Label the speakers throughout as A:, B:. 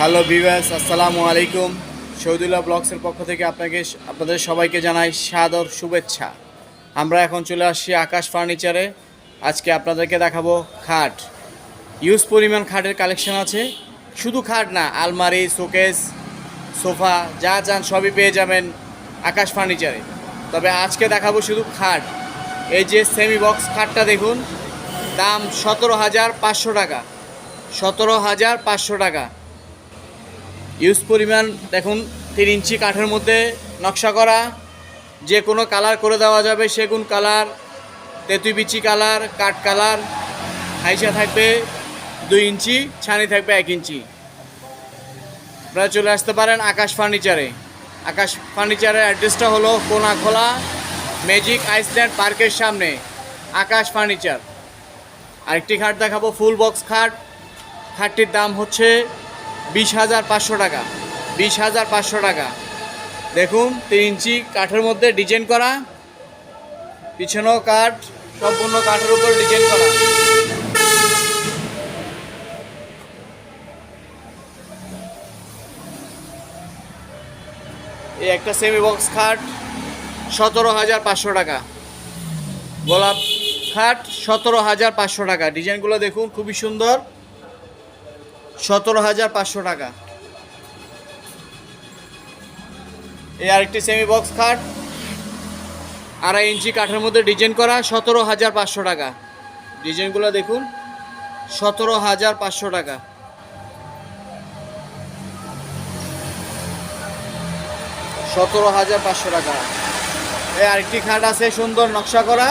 A: Hello Vivas আসসালামু আলাইকুম। শহীদুল্লাহ ব্লগসের পক্ষ থেকে আপনাকে আপনাদের সবাইকে জানাই সাদর শুভেচ্ছা। আমরা এখন চলে আসছি আকাশ ফার্নিচারে। আজকে আপনাদেরকে দেখাবো খাট। ইউজ পরিমাণ খাটের কালেকশন আছে। শুধু খাট না, আলমারি, শোকেস, সোফা, যা চান সবই পেয়ে যাবেন আকাশ ফার্নিচারে। তবে আজকে দেখাবো শুধু খাট। এই যে সেমি বক্স খাটটা দেখুন, দাম সতেরো হাজার পাঁচশো টাকা। সতেরো হাজার পাঁচশো টাকা। ইউজ পরিমাণ দেখুন, তিন ইঞ্চি কাঠের মধ্যে নকশা করা। যে কোনো কালার করে দেওয়া যাবে, সেগুন কালার, তেঁতুই বিচি কালার, কাঠ কালার। হাইসা থাকবে দুই ইঞ্চি, ছানি থাকবে এক ইঞ্চি। আপনারা চলে আসতে পারেন আকাশ ফার্নিচারে। আকাশ ফার্নিচারের অ্যাড্রেসটা হলো কোনাখোলা, ম্যাজিক আইসল্যান্ড পার্কের সামনে, আকাশ ফার্নিচার। আরেকটি খাট দেখাবো, ফুল বক্স খাট। খাটটির দাম হচ্ছে বিশ হাজার পাঁচশো টাকা। বিশ হাজার পাঁচশো টাকা। দেখুন, তিন ইঞ্চি কাঠের মধ্যে ডিজাইন করা। পিছনেও কাঠ, সম্পূর্ণ কাঠের উপর ডিজাইন করা। এই একটা সেমি বক্স খাট, সতেরো হাজার পাঁচশো টাকা। গোলাপ খাট, সতেরো হাজার পাঁচশো টাকা। ডিজাইনগুলো দেখুন, খুবই সুন্দর। সতেরো হাজার পাঁচশো টাকা। এই আরেকটি সেমি বক্স খাট আড়াই ইঞ্চি কাঠের মধ্যে ডিজাইন করা, সতেরো হাজার পাঁচশো টাকা। ডিজাইনগুলো দেখুন, সতেরো হাজার পাঁচশো টাকা। সতেরো হাজার পাঁচশো টাকা। এই আরেকটি খাট আছে সুন্দর নকশা করা।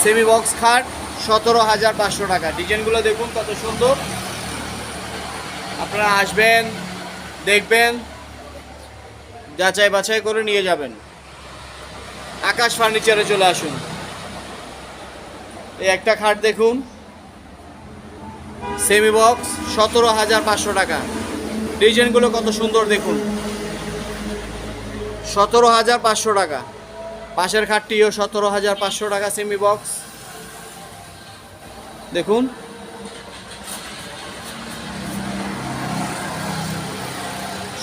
A: সেমি বক্স খাট সতেরো হাজার পাঁচশো টাকা। ডিজাইনগুলো দেখুন কত সুন্দর। আপনারা আসবেন, দেখবেন, যাচাই বাছাই করে নিয়ে যাবেন। আকাশ ফার্নিচারে চলে আসুন। এই একটা খাট দেখুন। সেমি বক্স, সতেরো হাজার পাঁচশো টাকা। ডিজাইনগুলো কত সুন্দর দেখুন। সতেরো হাজার পাঁচশো টাকা। পাশের খাটটিও সতেরো হাজার পাঁচশো টাকা সেমি বক্স। দেখুন।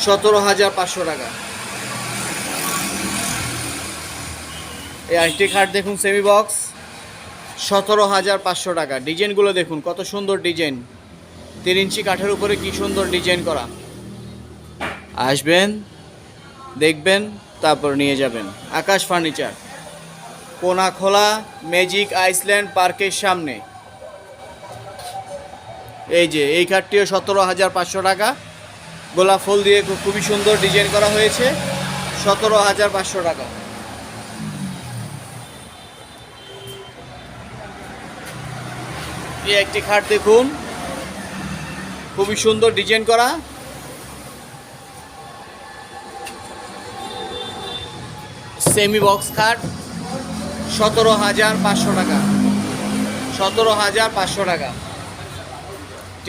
A: সতেরো হাজার পাঁচশো টাকা। এই আরেকটি খাট দেখুন সেমি বক্স সতেরো হাজার পাঁচশো টাকা। ডিজাইনগুলো দেখুন, কত সুন্দর ডিজাইন। তিন ইঞ্চি কাঠের উপরে কি সুন্দর ডিজাইন করা। আসবেন, দেখবেন, তারপর নিয়ে যাবেন। Akash furniture. Konakhola magic island পার্কের সামনে। এই যে, এই কাঠটিও সতেরো হাজার পাঁচশো টাকা। গোলাপ ফুল দিয়ে খুবই সুন্দর ডিজাইন করা হয়েছে। সতেরো হাজার পাঁচশো টাকা। একটি খাট দেখুন। খুবই সুন্দর ডিজাইন করা। সেমি বক্স খাট, সতেরো হাজার পাঁচশো টাকা। সতেরো হাজার পাঁচশো টাকা।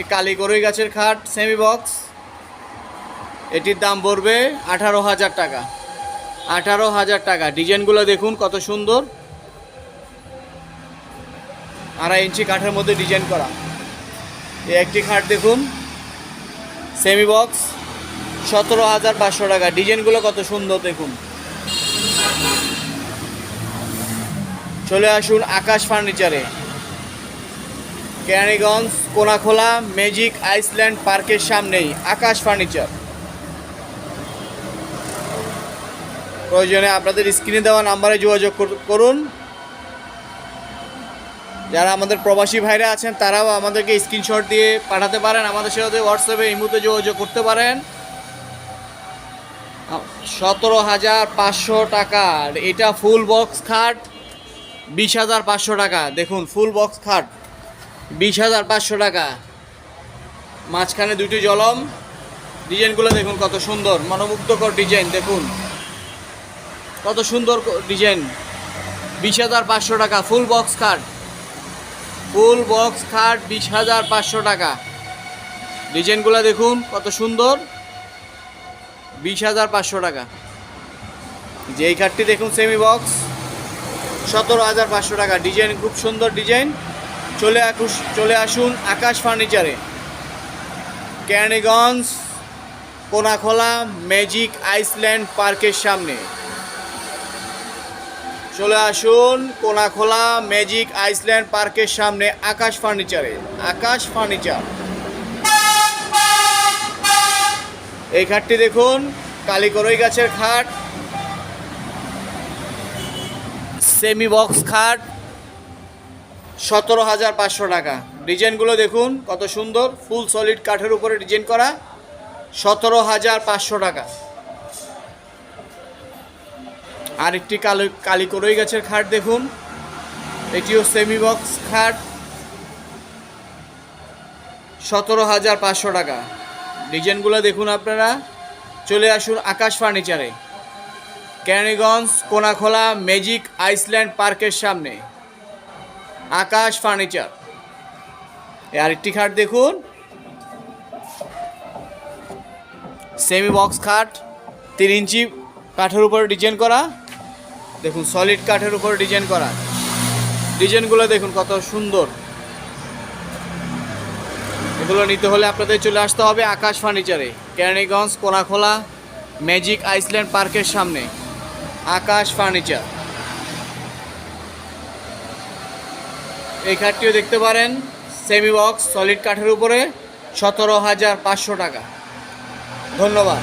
A: একটি কালীগরই গাছের খাট সেমি বক্স এটির দাম পড়বে আঠারো হাজার টাকা। আঠারো হাজার টাকা। ডিজাইনগুলো দেখুন কত সুন্দর। আড়াই ইঞ্চি কাঠের মধ্যে ডিজাইন করা। এই একটি খাট দেখুন সেমি বক্স সতেরো হাজার পাঁচশো টাকা। ডিজাইনগুলো কত সুন্দর দেখুন। চলে আসুন আকাশ ফার্নিচারে। কেরানীগঞ্জ, কোনাখোলা, ম্যাজিক আইসল্যান্ড পার্কের সামনেই আকাশ ফার্নিচার। প্রয়োজনে আপনাদের স্ক্রিনে দেওয়া নাম্বারে যোগাযোগ কর- করুন। যারা আমাদের প্রবাসী ভাইরা আছেন, তারাও আমাদেরকে স্ক্রিনশট দিয়ে পাঠাতে পারেন। আমাদের সাথে হোয়াটসঅ্যাপে এই মুহূর্তে যোগাযোগ করতে পারেন। সতেরো হাজার পাঁচশো টাকার এটা ফুল বক্স খাট, বিশ হাজার পাঁচশো টাকা। দেখুন, ফুল বক্স খাট। বিশ হাজার পাঁচশো টাকা। মাঝখানে দুটি জলম। ডিজাইনগুলো দেখুন কত সুন্দর। মনোমুগ্ধকর ডিজাইন, দেখুন। কত সুন্দর ডিজাইন। বিশ হাজার পাঁচশো টাকা, ফুল বক্স খাট। ফুল বক্স খাট বিশ হাজার পাঁচশো টাকা। ডিজাইনগুলো দেখুন কত সুন্দর। বিশ হাজার পাঁচশো টাকা। যে এই খাটটি দেখুন সেমি বক্স সতেরো হাজার পাঁচশো টাকা। ডিজাইন খুব সুন্দর ডিজাইন। চলে আকুশ, চলে আসুন আকাশ ফার্নিচারে ক্যানিগঞ্জ কোনাখোলা ম্যাজিক আইসল্যান্ড পার্কের সামনে। চলে আসুন কোনাখোলা ম্যাজিক আইসল্যান্ড পার্কের সামনে আকাশ ফার্নিচারে আকাশ ফার্নিচার এই খাটটি দেখুন, কালীকরই গাছের খাট সেমি বক্স খাট সতেরো হাজার পাঁচশো টাকা। ডিজাইনগুলো দেখুন, কত সুন্দর, ফুল সলিড কাঠের উপরে ডিজাইন করা, সতেরো হাজার পাঁচশো টাকা। আরেকটি কালো কালীকরই গাছের খাট দেখুন, এটিও সেমি বক্স খাট, সতেরো হাজার পাঁচশো টাকা। ডিজাইনগুলো দেখুন আপনারা, চলে আসুন আকাশ ফার্নিচারে ক্যানিগঞ্জ কোনাখোলা ম্যাজিক আইসল্যান্ড পার্কের সামনে। আকাশ ফার্নিচার আরেকটি খাট দেখুন। সেমি বক্স খাট, তিন ইঞ্চি কাঠের উপর ডিজাইন করা। দেখুন সলিড কাঠের উপর ডিজাইন করা। ডিজাইনগুলো দেখুন কত সুন্দর। এগুলো নিতে হলে আপনাদের চলে আসতে হবে আকাশ ফার্নিচারে কেরানীগঞ্জ, কোনাখোলা ম্যাজিক আইসল্যান্ড পার্কের সামনে। আকাশ ফার্নিচার এই খাটটিও দেখতে পারেন সেমি বক্স সলিড কাঠের উপরে সতেরো হাজার পাঁচশো টাকা। ধন্যবাদ।